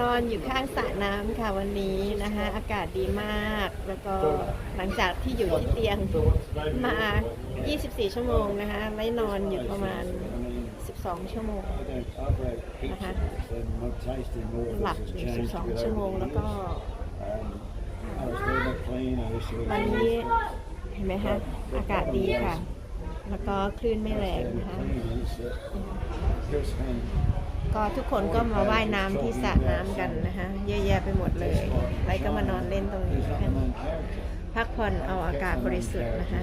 นอนอยู่ข้างสระน้ำค่ะวันนี้นะคะอากาศดีมากแล้วก็หลังจากที่อยู่ที่เตียงมา 24 ชั่วโมงนะคะไม่นอนอยู่ประมาณ 12 ชั่วโมงนะคะหลับอยู่12 ชั่วโมงแล้วก็วันนี้เห็นไหมคะอากาศดีค่ะ แล้วก็คลื่นไม่แรงนะคะ ก็ทุกคนก็มาว่ายน้ำที่สระน้ำกันนะคะเยอะแยะไปหมดเลยไรก็มานอนเล่นตรงนี้กันพักผ่อนเอาอากาศบริสุทธิ์นะคะ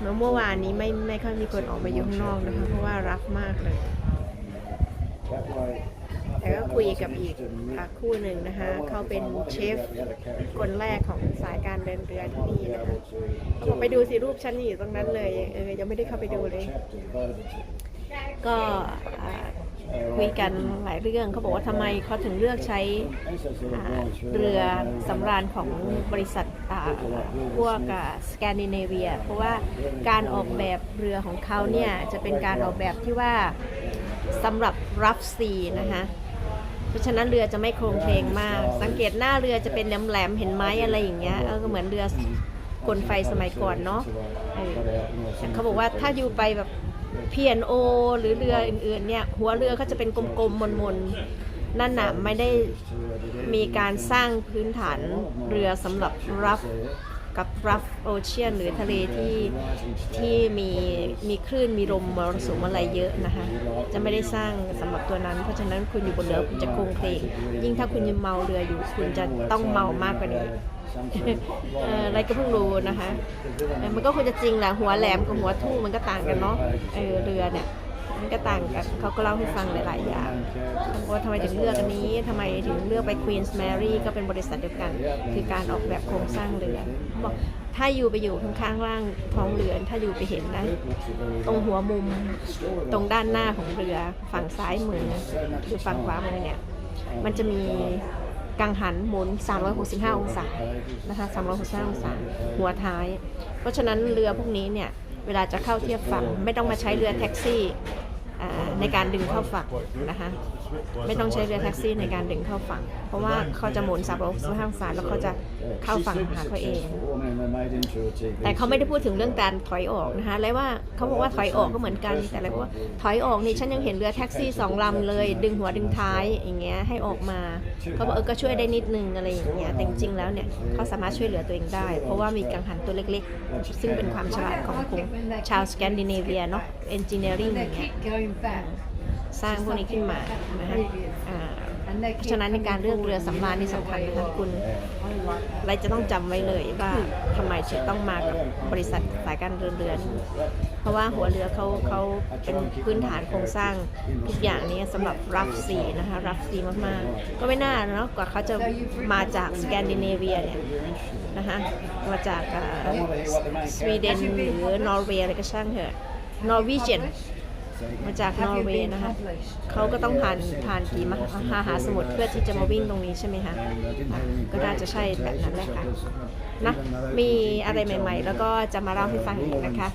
เมื่อเมื่อวานนี้ไม่ไม่ค่อยมีคนออกมาอยู่ข้างนอกนะคะเพราะว่ารักมากเลย แต่ก็คุยกับอีกคู่หนึ่งนะคะเขาเป็นเชฟคนแรกของสายการเดินเรือที่นี่นะคะไปดูสิรูปฉันอยู่ตรงนั้นเลยเออยังไม่ได้เข้าไปดูเลย ก็ คุยกันหลายเรื่องเขาบอกว่าทำไมเขาถึงเลือกใช้เรือสำราญของบริษัทพวกสแกนดิเนเวีย เพราะว่าการออกแบบเรือของเขาเนี่ยจะเป็นการออกแบบที่ว่าสำหรับรับซีนะคะเพราะฉะนั้นเรือจะไม่โครงเพลงมาก สังเกตหน้าเรือจะเป็นแหลมๆเห็นไหมอะไรอย่างเงี้ยเออก็เหมือนเรือกลไฟสมัยก่อนเนาะแต่เขาบอกว่าถ้าอยู่ไปแบบ P&O หรือเรืออื่นๆเนี่ยหัวเรือเขาจะเป็นกลมๆมนๆ นั่นน่ะไม่ได้มีการสร้างพื้นฐานเรือสำหรับรับ กับรับโอเชียนหรือทะเลที่ที่มีมีคลื่นมีลมมรสุมอะไรเยอะนะคะ จะไม่ได้สร้างสำหรับตัวนั้น เพราะฉะนั้นคุณอยู่บนเรือคุณจะโคงเพลงยิ่งถ้าคุณยังเมาเรืออยู่ คุณจะต้องเมามากกว่านี้อะไรก็เพิ่งรู้นะคะ มันก็ควรจะจริงแหละหัวแหลมกับหัวทุ่งมันก็ต่างกันเนาะเออเรือเนี่ย มันก็ต่างกันเขาก็เล่าให้ฟังหลาย ๆ อย่างว่าทำไมถึงเลือกอันนี้ทำไมถึงเลือกไป Queen's Mary ก็เป็นบริษัทเดียวกัน คือการออกแบบโครงสร้างเรือบอกถ้าอยู่ไปอยู่ข้างๆล่างท้องเรือถ้าอยู่ไปเห็นนะตรงหัวมุมตรงด้านหน้าของเรือฝั่งซ้ายมือหรือฝั่งขวามือเนี่ยมันจะมีกังหันหมุน 365 องศา นะคะ 365 องศา หัวท้าย เพราะฉะนั้นเรือพวกนี้เนี่ย เวลาจะเข้าเทียบฝั่ง ไม่ต้องมาใช้เรือแท็กซี่ ในการดึงเข้าฝั่งนะคะไม่ต้องใช้เรือแท็กซี่ในการดึงเข้าฝั่ง เพราะว่าเขาจะหมุน365องศาแล้วเขาจะเข้าฝั่งหาเขาเอง แต่เขาไม่ได้พูดถึงเรื่องการถอยออกนะคะแล้วว่าเขาบอกว่าถอยออกก็เหมือนกันแต่อะไรว่าถอยออกนี่ฉันยังเห็นเรือแท็กซี่สองลำเลย ดึงหัวดึงท้ายอย่างเงี้ยให้ออกมาเขาบอกเออก็ช่วยได้นิดนึงอะไรอย่างเงี้ยแต่จริงๆแล้วเนี่ยเขาสามารถช่วยเหลือตัวเองได้ เพราะว่ามีกังหันตัวเล็ก ๆ ซึ่งเป็นความฉลาดของกลุ่มชาวสแกนดิเนเวียเนาะเอนจิเนียริงอย่างเงี้ยสร้างพวกนี้ขึ้นมานะคะอ่าเพราะฉะนั้นในการเลือกเรือสำราญนี่สำคัญนะคะคุณเราจะต้องจำไว้เลยว่าทำไมจะต้องมากับบริษัทสายการเดินเรือนี้เพราะว่าหัวเรือเขาเขาเป็นพื้นฐานโครงสร้างทุกอย่างนี้สำหรับรับซีนะคะรับซีมากๆ ก็ไม่น่าเนาะกว่าเขาจะมาจากสแกนดิเนเวียเนี่ยนะคะมาจากอ่าสวีเดนหรือนอร์เวย์อะไรก็ช่างเถอะนอร์วีเจน มาจากนอร์เวย์นะคะเขาก็ต้องผ่านผ่านกี่มหามหาสมุทรเพื่อที่จะมาวิ่งตรงนี้ใช่ไหมคะอะก็น่าจะใช่แบบนั้นแหละค่ะนะมีอะไรใหม่ ๆ แล้วก็จะมาเล่าให้ฟังอีกนะคะ